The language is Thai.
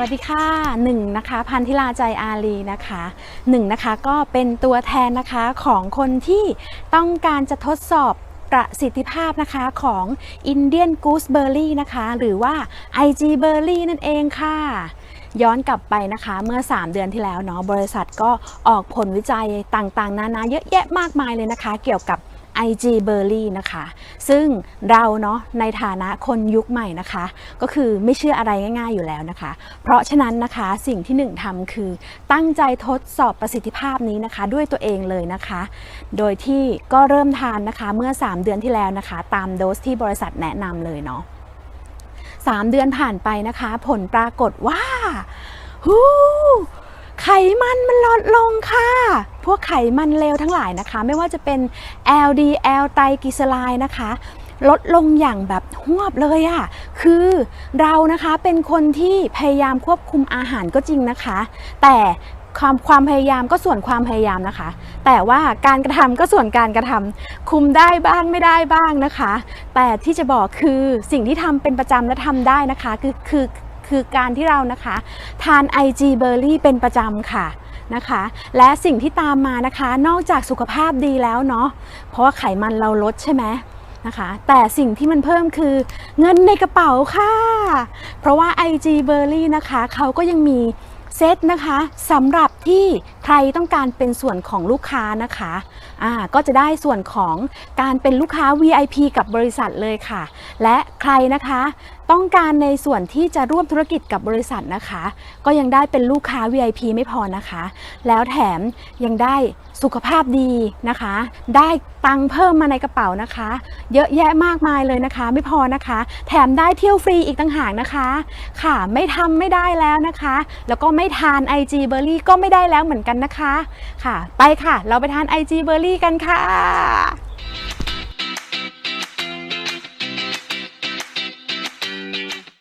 วัสดีค่ะหนึ่งนะคะพันธิลาใจอารีนะคะหนึ่งนะคะก็เป็นตัวแทนนะคะของคนที่ต้องการจะทดสอบประสิทธิภาพนะคะของ Indian Gooseberry นะคะ หรือว่า IG Berry นั่นเองค่ะ ย้อนกลับไปนะคะเมื่อ 3 เดือนที่แล้วเนาะบริษัทก็ออกผลวิจัยต่างๆ นานาเยอะแยะมากมายเลยนะคะ เกี่ยวกับ IG b e r r y นะคะ ซึ่งเราเนาะในฐานะคนยุคใหม่นะคะ ก็คือไม่เชื่ออะไรง่ายๆอยู่แล้วนะคะ เพราะฉะนั้นนะคะสิ่งที่หนึ่งทำคือตั้งใจทดสอบประสิทธิภาพนี้นะคะ ด้วยตัวเองเลยนะคะ โดยที่ก็เริ่มทานนะคะเมื่อ 3 เดือนที่แล้วนะคะ ตามโดสที่บริษัทแนะนำเลยเนาะ3 เดือนผ่านไปนะคะ ผลปรากฏว่าฮู้ไขมันมันลดลงค่ะ วกไขมันเลวทั้งหลายนะคะ ไม่ว่าจะเป็น LDL ไตรกลีเซอไรด์นะคะลดลงอย่างแบบหวบเลยอะ่ะ คือเรานะคะเป็นคนที่พยายามควบคุมอาหารก็จริงนะคะ แต่ความความพยายามก็ส่วนความพยายามนะคะ แต่ว่าการกระทำก็ส่วนการกระทำคุมได้บ้างไม่ได้บ้างนะคะ แต่ที่จะบอกคือสิ่งที่ทำเป็นประจำและทำได้นะคะ คือคือคือการที่เรานะคะ ทาน IG b e r r y เป็นประจำค่ะ นะคะ และสิ่งที่ตามมานะคะ นอกจากสุขภาพดีแล้วเนาะเพราะว่าไขมันเราลดใช่ไหมนะคะแต่สิ่งที่มันเพิ่มคือเงินในกระเป๋าค่ะ เพราะว่า IG b e r r y นะคะเขาก็ยังมีเซตนะคะสำหรับที่ ใครต้องการเป็นส่วนของลูกค้านะคะอ่าก็จะได้ส่วนของการเป็นลูกค้า VIP กับบริษัทเลยค่ะ และใครนะคะต้องการในส่วนที่จะร่วมธุรกิจกับบริษัทนะคะ ก็ยังได้เป็นลูกค้า VIP ไม่พอนะคะ แล้วแถมยังได้สุขภาพดีนะคะ ได้ตังเพิ่มมาในกระเป๋านะคะ เยอะแยะมากมายเลยนะคะ ไม่พอนะคะ แถมได้เที่ยวฟรีอีกต่างหากนะคะ ค่ะไม่ทำไม่ได้แล้วนะคะ แล้วก็ไม่ทาน IG b e r r y ก็ไม่ได้แล้วเหมือนกันนะคะ ค่ะ ไปค่ะ เราไปทานไอจีเบอร์รี่กันค่ะ